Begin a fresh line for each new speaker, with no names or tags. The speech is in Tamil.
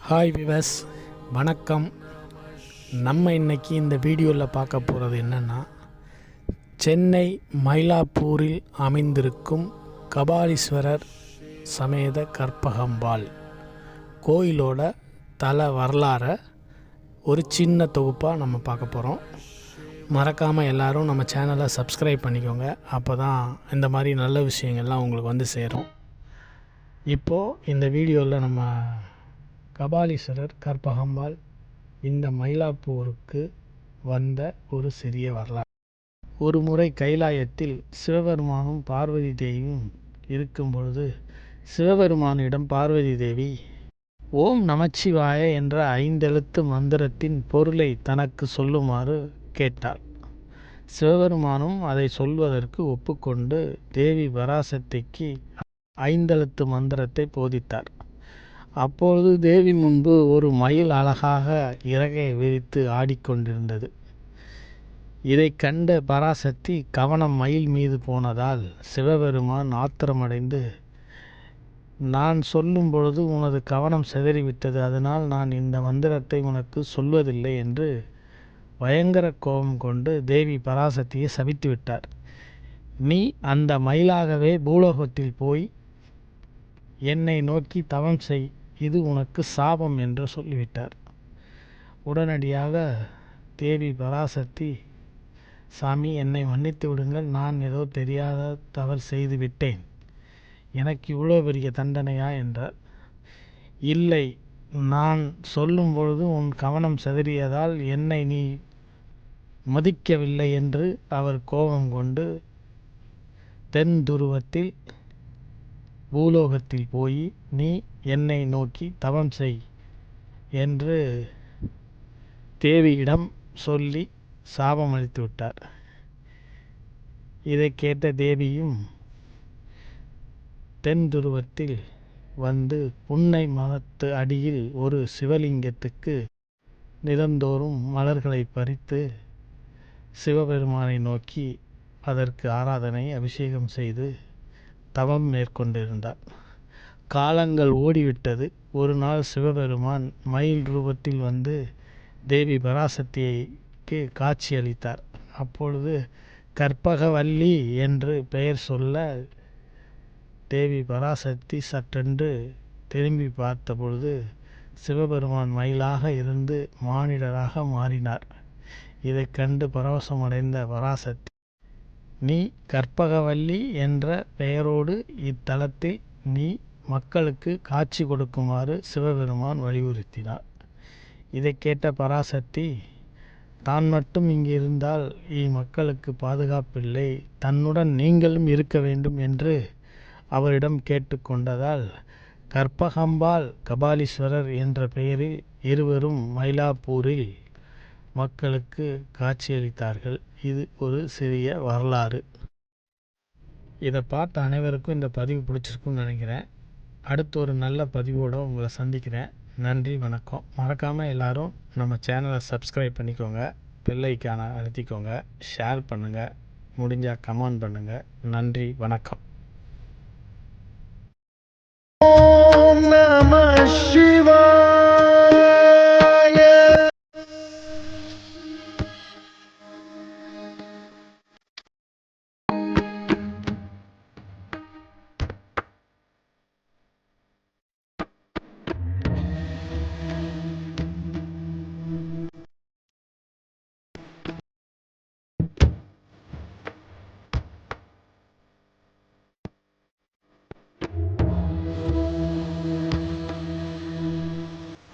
ஹாய் விவஸ் வணக்கம். நம்ம இன்றைக்கி இந்த வீடியோவில் பார்க்க போகிறது என்னென்னா சென்னை மயிலாப்பூரில் அமைந்திருக்கும் கபாலீஸ்வரர் சமேத கற்பகம்பாள் கோயிலோட தல வரலாறை ஒரு சின்ன தொகுப்பாக நம்ம பார்க்க போகிறோம் மறக்காமல் எல்லோரும் நம்ம சேனலை சப்ஸ்கிரைப் பண்ணிக்கோங்க. அப்போ தான் இந்த மாதிரி நல்ல விஷயங்கள்லாம் உங்களுக்கு வந்து சேரும். இப்போது இந்த வீடியோவில் நம்ம கபாலீஸ்வரர் கற்பகம்பாள் இந்த மயிலாப்பூருக்கு வந்த ஒரு சிறிய வரலாறு. ஒரு முறை கைலாயத்தில் சிவபெருமானும் பார்வதி தேவியும் இருக்கும் பொழுது சிவபெருமானிடம் பார்வதி தேவி ஓம் நமச்சிவாய என்ற ஐந்தெழுத்து மந்திரத்தின் பொருளை தனக்கு சொல்லுமாறு கேட்டாள். சிவபெருமானும் அதை சொல்வதற்கு ஒப்புக்கொண்டு தேவி பராசக்திக்கு ஐந்தெழுத்து மந்திரத்தை போதித்தார். அப்பொழுது தேவி முன்பு ஒரு மயில் அழகாக இறகை விரித்து ஆடிக்கொண்டிருந்தது. இதை கண்ட பராசக்தி கவனம் மயில் மீது போனதால் சிவபெருமான் ஆத்திரமடைந்து நான் சொல்லும் பொழுது உனது கவனம் சிதறிவிட்டது அதனால் நான் இந்த மந்திரத்தை உனக்கு சொல்வதில்லை என்று பயங்கர கோபம் கொண்டு தேவி பராசக்தியை சபித்து விட்டார். நீ அந்த மயிலாகவே பூலோகத்தில் போய் என்னை நோக்கி தவம் செய் இது உனக்கு சாபம் என்று சொல்லிவிட்டார். உடனடியாக தேவி பராசக்தி சாமி என்னை மன்னித்து விடுங்கள் நான் ஏதோ தெரியாத தவறு செய்து விட்டேன். எனக்கு இவ்வளோ பெரிய தண்டனையா? என்றார். இல்லை நான் சொல்லும் பொழுது உன் கவனம் சிதறியதால் என்னை நீ மதிக்கவில்லை என்று அவர் கோபம் கொண்டு தென் துருவத்தில் பூலோகத்தில் போய் நீ என்னை நோக்கி தவம் செய் என்று தேவியிடம் சொல்லி சாபம் அளித்து விட்டார். இதை கேட்ட தேவியும் தென் துருவத்தில் வந்து புன்னை மரத்து அடியில் ஒரு சிவலிங்கத்துக்கு நிதந்தோறும் மலர்களை பறித்து சிவபெருமானை நோக்கி அதற்கு ஆராதனை அபிஷேகம் செய்து தவம் மேற்கொண்டிருந்தார். காலங்கள் ஓடிவிட்டது. ஒரு நாள் சிவபெருமான் மயில் ரூபத்தில் வந்து தேவி பராசக்திக்கு காட்சி அளித்தார். அப்பொழுது கற்பகவல்லி என்று பெயர் சொல்ல தேவி பராசக்தி சட்டென்று திரும்பி பார்த்தபொழுது சிவபெருமான் மயிலாக இருந்து மானிடராக மாறினார். இதைக் கண்டு பரவசமடைந்த பராசக்தி நீ கற்பகவல்லி என்ற பெயரோடு இத்தலத்தில் நீ மக்களுக்கு காட்சி கொடுக்குமாறு சிவபெருமான் வலியுறுத்தினார். இதை கேட்ட பராசக்தி தான் மட்டும் இங்கு இருந்தால் இம்மக்களுக்கு பாதுகாப்பில்லை. தன்னுடன் நீங்களும் இருக்க வேண்டும் என்று அவரிடம் கேட்டுக்கொண்டதால் கற்பகம்பாள் கபாலீஸ்வரர் என்ற பெயரில் இருவரும் மயிலாப்பூரில் மக்களுக்கு காட்சியளித்தார்கள். இது ஒரு சிறிய வரலாறு. இதை பார்த்த அனைவருக்கும் இந்த பதிவு பிடிச்சிருக்குன்னு நினைக்கிறேன். அடுத்து ஒரு நல்ல பதிவோடு உங்களை சந்திக்கிறேன். நன்றி வணக்கம். மறக்காமல் எல்லோரும் நம்ம சேனலை சப்ஸ்கிரைப் பண்ணிக்கோங்க. பெல்லைக்கான அழுத்திக்கோங்க. ஷேர் பண்ணுங்கள் முடிஞ்சால் கமெண்ட் பண்ணுங்கள் நன்றி வணக்கம்.